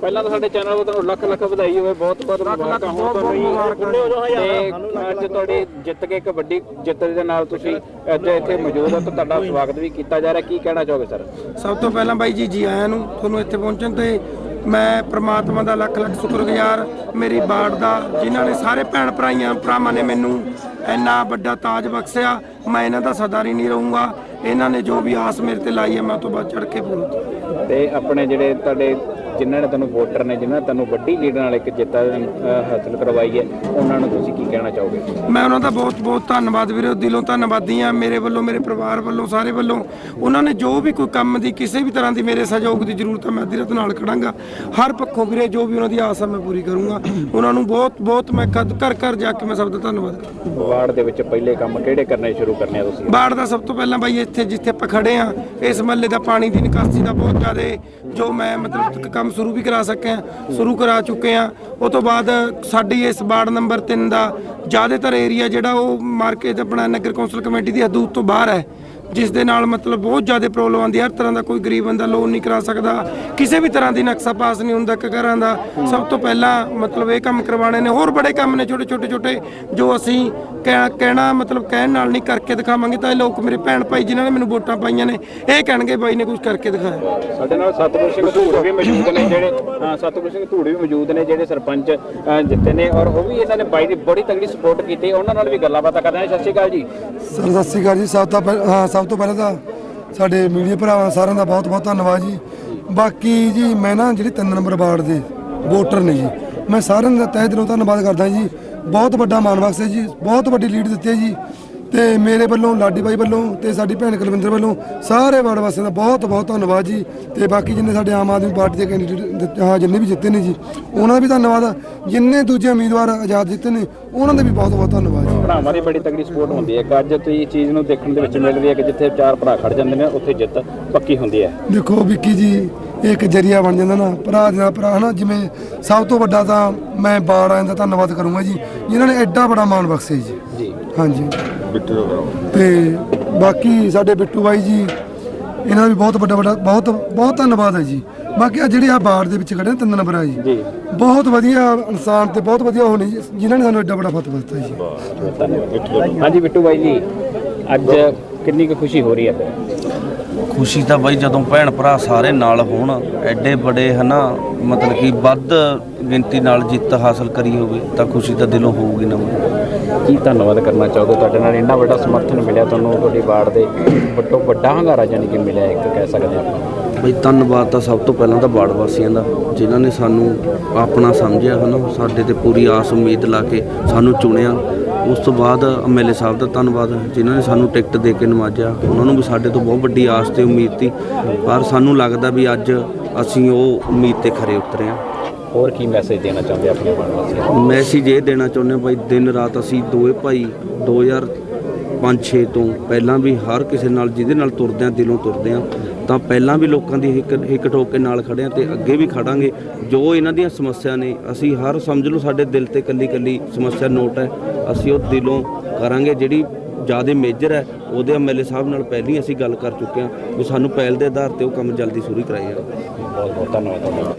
ਪਹਿਲਾਂ ਤਾਂ ਸਾਡੇ ਚੈਨਲ ਵੱਲੋਂ ਤੁਹਾਨੂੰ ਲੱਖ ਲੱਖ ਵਧਾਈ ਹੋਵੇ ਬਹੁਤ ਬਹੁਤ ਮੁਬਾਰਕਾਂ ਹੋਣ ਤੁਹਾਨੂੰ ਤੇ ਅੱਜ ਤੁਹਾਡੀ ਜਿੱਤ ਕੇ ਇੱਕ ਵੱਡੀ ਜਿੱਤ ਦੇ ਨਾਲ ਤੁਸੀਂ ਅੱਜ ਇੱਥੇ ਮੌਜੂਦ ਹੋ ਤਾਂ ਤੁਹਾਡਾ ਸਵਾਗਤ ਵੀ ਕੀਤਾ ਜਾ ਰਿਹਾ। ਕੀ ਕਹਿਣਾ ਚਾਹੋਗੇ ਸਰ? ਸਭ ਤੋਂ ਪਹਿਲਾਂ ਬਾਈ ਜੀ ਜੀ ਆਇਆਂ ਨੂੰ ਤੁਹਾਨੂੰ ਇੱਥੇ ਪਹੁੰਚਣ ਤੇ ਮੈਂ ਪ੍ਰਮਾਤਮਾ ਦਾ ਲੱਖ ਲੱਖ ਸ਼ੁਕਰਗੁਜ਼ਾਰ ਮੇਰੀ ਬਾੜ ਦਾ ਜਿਨ੍ਹਾਂ ਨੇ ਸਾਰੇ ਭੈਣ ਭਰਾਈਆਂ ਭਰਾਵਾਂ ਨੇ ਮੈਨੂੰ ਇੰਨਾ ਵੱਡਾ ਤਾਜ ਬਖਸ਼ਿਆ ਮੈਂ ਇਹਨਾਂ ਦਾ ਸਦਾਰੀ ਨਹੀਂ ਰਹੂੰਗਾ। ਇਹਨਾਂ ਨੇ ਜੋ ਵੀ ਆਸ ਮੇਰੇ ਤੇ ਲਾਈ ਹੈ ਮੈਂ ਉਹ ਤੋਂ ਬਾਅਦ ਚੜ ਕੇ ਪੂਰਾ ਤੇ ਆਪਣੇ ਜਿਹੜੇ ਤੁਹਾਡੇ ਜਿਨ੍ਹਾਂ ਨੇ ਤੁਹਾਨੂੰ ਵੋਟਰ ਨੇ ਜਿਨ੍ਹਾਂ ਨੇ ਤੁਹਾਨੂੰ ਵੱਡੀ ਲੀਡ ਨਾਲ ਇੱਕ ਜਿੱਤ ਹਾਸਲ ਕਰਵਾਈ ਹੈ ਉਹਨਾਂ ਨੂੰ ਤੁਸੀਂ ਕੀ ਕਹਿਣਾ ਚਾਹੋਗੇ? ਮੈਂ ਉਹਨਾਂ ਦਾ ਬਹੁਤ ਬਹੁਤ ਧੰਨਵਾਦ ਵੀਰੇ ਦਿਲੋਂ ਧੰਨਵਾਦੀ ਆ ਮੇਰੇ ਵੱਲੋਂ ਮੇਰੇ ਪਰਿਵਾਰ ਵੱਲੋਂ ਸਾਰੇ ਵੱਲੋਂ। ਉਹਨਾਂ ਨੇ ਜੋ ਵੀ ਕੋਈ ਕੰਮ ਦੀ ਕਿਸੇ ਵੀ ਤਰ੍ਹਾਂ ਦੀ ਮੇਰੇ ਸਹਿਯੋਗ ਦੀ ਜ਼ਰੂਰਤ ਹੈ ਮੈਂ ਅੱਧੀ ਰਾਤ ਨਾਲ ਖੜਾਂਗਾ। ਹਰ ਪੱਖੋਂ ਵੀਰੇ ਜੋ ਵੀ ਉਹਨਾਂ ਦੀ ਆਸ ਹੈ ਮੈਂ ਪੂਰੀ ਕਰੂੰਗਾ। ਉਹਨਾਂ ਨੂੰ ਬਹੁਤ ਬਹੁਤ ਮੈਂ ਕਦ ਘਰ ਘਰ ਜਾ ਕੇ ਮੈਂ ਸਭ ਦਾ ਧੰਨਵਾਦ ਕਰਾਂ ਵਾਰਡ ਦੇ ਵਿੱਚ ਪਹਿਲੇ ਕੰਮ ਕਿਹੜੇ ਕਰਨੇ ਸ਼ੁਰੂ ਕਰਨੇ ਆ ਤੁਸੀਂ? ਬਾੜ ਦਾ ਸਭ ਤੋਂ ਪਹਿਲਾਂ ਬਾਈ ਇੱਥੇ ਜਿੱਥੇ ਆਪਾਂ ਖੜੇ ਆ ਇਸ ਮਹੱਲੇ ਦਾ ਪਾਣੀ ਦੀ ਨਿਕਾਸੀ ਦਾ ਬਹੁਤ ਜ਼ਿਆਦਾ ਜੋ ਮੈਂ ਮਤਲਬ ਕੰਮ ਸ਼ੁਰੂ ਵੀ ਕਰਾ ਸਕਿਆ, ਸ਼ੁਰੂ ਕਰਾ ਚੁੱਕੇ ਆ ਉਹ ਤੋਂ ਬਾਅਦ ਸਾਡੀ ਇਸ ਵਾਰਡ ਨੰਬਰ 3 ਦਾ ਜ਼ਿਆਦਾਤਰ ਏਰੀਆ ਜਿਹੜਾ ਉਹ ਮਾਰਕੀਟ ਆਪਣਾ ਨਗਰ ਕੌਂਸਲ ਕਮੇਟੀ ਦੀ ਹਦੂਦ ਤੋਂ ਬਾਹਰ ਹੈ। ਜਿਸ ਦੇ ਨਾਲ ਮਤਲਬ ਬਹੁਤ ਜ਼ਿਆਦਾ ਪ੍ਰੋਬਲਮ ਆਉਂਦੀ ਹੈ। ਹਰ ਤਰ੍ਹਾਂ ਦਾ ਕੋਈ ਗਰੀਬ ਬੰਦਾ ਲੋਨ ਨਹੀਂ ਕਰਾ ਸਕਦਾ। ਕਿਸੇ ਵੀ ਤਰ੍ਹਾਂ ਦੀ ਨਕਸ਼ਾ ਪਾਸ ਨਹੀਂ ਹੁੰਦਾ ਕ- ਘਰਾਂ ਦਾ। ਸਭ ਤੋਂ ਪਹਿਲਾਂ ਮਤਲਬ ਇਹ ਕੰਮ ਕਰਵਾਉਣੇ ਨੇ। ਹੋਰ ਬੜੇ ਕੰਮ ਨੇ ਛੋਟੇ ਛੋਟੇ ਛੋਟੇ ਜੋ ਅਸੀਂ ਕਹਿ- ਕਹਿਣਾ ਮਤਲਬ ਕਹਿਣ ਨਾਲ ਨਹੀਂ ਕਰਕੇ ਦਿਖਾਵਾਂਗੇ ਤਾਂ ਇਹ ਲੋਕ ਮੇਰੇ ਭੈਣ ਭਾਈ ਜਿਨ੍ਹਾਂ ਨੇ ਮੈਨੂੰ ਵੋਟਾਂ ਪਾਈਆਂ ਨੇ ਇਹ ਕਹਿਣਗੇ ਬਾਈ ਨੇ ਕੁਝ ਕਰਕੇ ਦਿਖਾਇਆ। ਸਾਡੇ ਨਾਲ ਸਤਿਗੁਰ ਸਿੰਘ ਧੂੜ ਵੀ ਮੌਜੂਦ ਨੇ ਜਿਹੜੇ ਹਾਂ, ਸਤਿਗੁਰ ਸਿੰਘ ਧੂੜ ਵੀ ਮੌਜੂਦ ਨੇ ਜਿਹੜੇ ਸਰਪੰਚ ਜਿੱਤੇ ਨੇ ਔਰ ਉਹ ਵੀ ਇਹਨਾਂ ਨੇ ਬਾਈ ਦੀ ਬੜੀ ਤਗੜੀ ਸਪੋਰਟ ਕੀਤੀ। ਉਹਨਾਂ ਨਾਲ ਵੀ ਗੱਲਾਂ ਬਾਤਾਂ ਕਰਦੇ ਨੇ ਸਤਿ ਸ਼੍ਰੀ ਅਕਾਲ ਜੀ। ਸਰ ਸਤਿ ਸ਼੍ਰੀ ਅਕਾਲ ਜੀ। ਸਭ ਤੋਂ ਸਭ ਤੋਂ ਪਹਿਲਾਂ ਤਾਂ ਸਾਡੇ ਮੀਡੀਆ ਭਰਾਵਾਂ ਸਾਰਿਆਂ ਦਾ ਬਹੁਤ ਬਹੁਤ ਧੰਨਵਾਦ ਜੀ। ਬਾਕੀ ਜੀ, ਮੈਂ ਨਾ ਜਿਹੜੇ 3 ਨੰਬਰ ਵਾਰਡ ਦੇ ਵੋਟਰ ਨੇ ਜੀ, ਮੈਂ ਸਾਰਿਆਂ ਦਾ ਤਹਿ ਦਿਲੋਂ ਧੰਨਵਾਦ ਕਰਦਾ ਜੀ। ਬਹੁਤ ਵੱਡਾ ਮਾਣ ਬਖਸ਼ ਹੈ ਜੀ, ਬਹੁਤ ਵੱਡੀ ਲੀਡ ਦਿੱਤੀ ਹੈ ਜੀ। ਤੇ ਮੇਰੇ ਵੱਲੋਂ ਲਾਡੀ ਬਾਈ ਵੱਲੋਂ ਤੇ ਸਾਡੀ ਭੈਣ ਕੁਲਵਿੰਦਰ ਵੱਲੋਂ ਸਾਰੇ ਵਾਰਡ ਵਾਸੀਆਂ ਦਾ ਬਹੁਤ ਬਹੁਤ ਧੰਨਵਾਦ ਜੀ। ਤੇ ਬਾਕੀ ਜਿੰਨੇ ਸਾਡੇ ਆਮ ਆਦਮੀ ਪਾਰਟੀ ਦੇ ਕੈਂਡੀਡੇਟ ਹਾਂ ਜਿੰਨੇ ਵੀ ਜਿੱਤੇ ਨੇ ਜੀ ਉਹਨਾਂ ਦਾ ਵੀ ਧੰਨਵਾਦ। ਜਿੰਨੇ ਦੂਜੇ ਉਮੀਦਵਾਰ ਆਜ਼ਾਦ ਜਿੱਤੇ ਨੇ ਉਹਨਾਂ ਦਾ ਵੀ ਬਹੁਤ ਬਹੁਤ ਧੰਨਵਾਦ ਜੀ। ਭਰਾਵਾਂ ਦੀ ਬੜੀ ਤਗੜੀ ਸਪੋਰਟ ਹੁੰਦੀ ਹੈ। ਅੱਜ ਤੁਸੀਂ ਇਹ ਚੀਜ਼ ਨੂੰ ਦੇਖਣ ਦੇ ਵਿੱਚ ਮਿਲ ਰਹੀ ਹੈ ਕਿ ਜਿੱਥੇ ਚਾਰ ਭਰਾ ਖੜ ਜਾਂਦੇ ਨੇ ਉੱਥੇ ਜਿੱਤ ਪੱਕੀ ਹੁੰਦੀ ਹੈ। ਦੇਖੋ ਵਿੱਕੀ ਜੀ ਇਹ ਇੱਕ ਜਰੀਆ ਬਣ ਜਾਂਦਾ ਨਾ ਭਰਾ ਦੇ ਨਾਲ ਭਰਾ ਹਨਾ ਜਿਵੇਂ ਸਭ ਤੋਂ ਵੱਡਾ ਤਾਂ ਮੈਂ ਬਾੜ ਆਇਆਂ ਦਾ ਧੰਨਵਾਦ ਕਰੂੰਗਾ ਜੀ ਜਿਨ੍ਹਾਂ ਨੇ ਐਡਾ ਬੜਾ ਮਾਣ ਬਖਸ਼ਿਆ ਜੀ। ਜੀ। ਹਾਂਜੀ। ਤੇ ਬਾਕੀ ਸਾਡੇ ਬਿੱਟੂ ਬਾਈ ਜੀ ਇਹਨਾਂ ਦਾ ਵੀ ਬਹੁਤ ਵੱਡਾ ਵੱਡਾ ਬਹੁਤ ਬਹੁਤ ਧੰਨਵਾਦ ਹੈ ਜੀ। ਬਾਕੀ ਆ ਜਿਹੜੇ ਆ ਬਾੜ ਦੇ ਵਿੱਚ ਖੜੇ ਨੇ ਤਿੰਨ ਨੰਬਰ ਆ ਜੀ। ਬਹੁਤ ਵਧੀਆ ਇਨਸਾਨ ਤੇ ਬਹੁਤ ਵਧੀਆ ਹੋਣੀ ਜਿਨ੍ਹਾਂ ਨੇ ਸਾਨੂੰ ਐਡਾ ਵੱਡਾ ਫਤਿਹ ਦਿੱਤਾ ਜੀ। ਧੰਨਵਾਦ ਹਾਂਜੀ ਬਿੱਟੂ ਬਾਈ ਜੀ ਅੱਜ ਕਿੰਨੀ ਕੁ ਖੁਸ਼ੀ ਹੋ ਰਹੀ ਹੈ ਫਿਰ ਖੁਸ਼ੀ ਤਾਂ ਬਾਈ ਜਦੋਂ ਭੈਣ ਭਰਾ ਸਾਰੇ ਨਾਲ ਹੋਣ ਐਡੇ ਬੜੇ ਹਨਾ ਮਤਲਬ ਕਿ ਵੱਧ ਗਿਣਤੀ ਨਾਲ ਜਿੱਤ ਹਾਸਲ ਕਰੀ ਹੋਵੇ ਤਾਂ ਖੁਸ਼ੀ ਤਾਂ ਦਿਲੋਂ ਹੋਊਗੀ ਨਾ ਕੀ ਧੰਨਵਾਦ ਕਰਨਾ ਚਾਹੋਗੇ? ਤੁਹਾਡੇ ਨਾਲ ਇੰਨਾ ਵੱਡਾ ਸਮਰਥਨ ਮਿਲਿਆ ਤੁਹਾਨੂੰ ਤੁਹਾਡੀ ਵਾਰਡ ਦੇ ਵੱਡੋ ਵੱਡਾ ਹੰਗਾਰਾ ਜਾਨੀ ਕਿ ਮਿਲਿਆ ਇੱਕ ਕਹਿ ਸਕਦੇ ਆਪਾਂ। ਬਈ ਧੰਨਵਾਦ ਤਾਂ ਸਭ ਤੋਂ ਪਹਿਲਾਂ ਤਾਂ ਬਾੜ ਵਾਸੀਆਂ ਦਾ ਜਿਨ੍ਹਾਂ ਨੇ ਸਾਨੂੰ ਆਪਣਾ ਸਮਝਿਆ ਹਨਾ? ਸਾਡੇ ਤੇ ਪੂਰੀ ਆਸ ਉਮੀਦ ਲਾ ਕੇ ਸਾਨੂੰ ਚੁਣਿਆ। ਉਸ ਤੋਂ ਬਾਅਦ ਐਮਐਲਏ ਸਾਹਿਬ ਦਾ ਧੰਨਵਾਦ ਜਿਨ੍ਹਾਂ ਨੇ ਸਾਨੂੰ ਟਿਕਟ ਦੇ ਕੇ ਨਵਾਜਿਆ। ਉਹਨਾਂ ਨੂੰ ਵੀ ਸਾਡੇ ਤੋਂ ਬਹੁਤ ਵੱਡੀ ਆਸ ਤੇ ਉਮੀਦ ਸੀ। ਪਰ ਸਾਨੂੰ ਲੱਗਦਾ ਵੀ ਅੱਜ ਅਸੀਂ ਉਹ ਉਮੀਦ ਤੇ ਖਰੇ ਉਤਰੇ ਹਾਂ। ਹੋਰ ਕੀ ਮੈਸੇਜ ਦੇਣਾ ਚਾਹੁੰਦੇ ਆਪਣੇ ਵਾਰਡ ਵਾਸੀਆਂ ਨੂੰ? ਮੈਸੇਜ ਇਹ ਦੇਣਾ ਚਾਹੁੰਦੇ ਹਾਂ ਭਾਈ ਦਿਨ ਰਾਤ ਅਸੀਂ ਦੋਵੇਂ ਭਾਈ 2005-6 ਤੋਂ ਪਹਿਲਾਂ ਵੀ ਹਰ ਕਿਸੇ ਨਾਲ ਜਿਹਦੇ ਨਾਲ ਤੁਰਦੇ ਆ ਦਿਲੋਂ ਤੁਰਦੇ ਆ ਤਾਂ ਪਹਿਲਾਂ ਵੀ ਲੋਕਾਂ ਦੀ ਹਿੱਕ ਹਿੱਕ ਠੋਕ ਕੇ ਨਾਲ ਖੜੇ ਆ ਤੇ ਅੱਗੇ ਵੀ ਖੜਾਂਗੇ ਜੋ ਇਹਨਾਂ ਦੀਆਂ ਸਮੱਸਿਆ ਨੇ, ਅਸੀਂ ਹਰ ਸਮਝ ਲਓ ਸਾਡੇ ਦਿਲ ਤੇ ਕੱਲੀ ਕੱਲੀ ਸਮੱਸਿਆ ਨੋਟ ਹੈ, ਅਸੀਂ ਉਹ ਦਿਲੋਂ ਕਰਾਂਗੇ। ਜਿਹੜੀ ਜ਼ਿਆਦਾ ਮੇਜਰ ਹੈ, ਉਹਦੇ ਐਮਐਲਏ ਸਾਹਿਬ ਨਾਲ ਪਹਿਲਾਂ ਹੀ ਅਸੀਂ ਗੱਲ ਕਰ ਚੁੱਕੇ ਹਾਂ। ਵੀ ਸਾਨੂੰ ਪਹਿਲ ਦੇ ਆਧਾਰ ਤੇ ਉਹ ਕੰਮ ਜਲਦੀ ਸ਼ੁਰੂ ਕਰਾਇਆ ਜਾਵੇ ਬਹੁਤ ਬਹੁਤ ਧੰਨਵਾਦ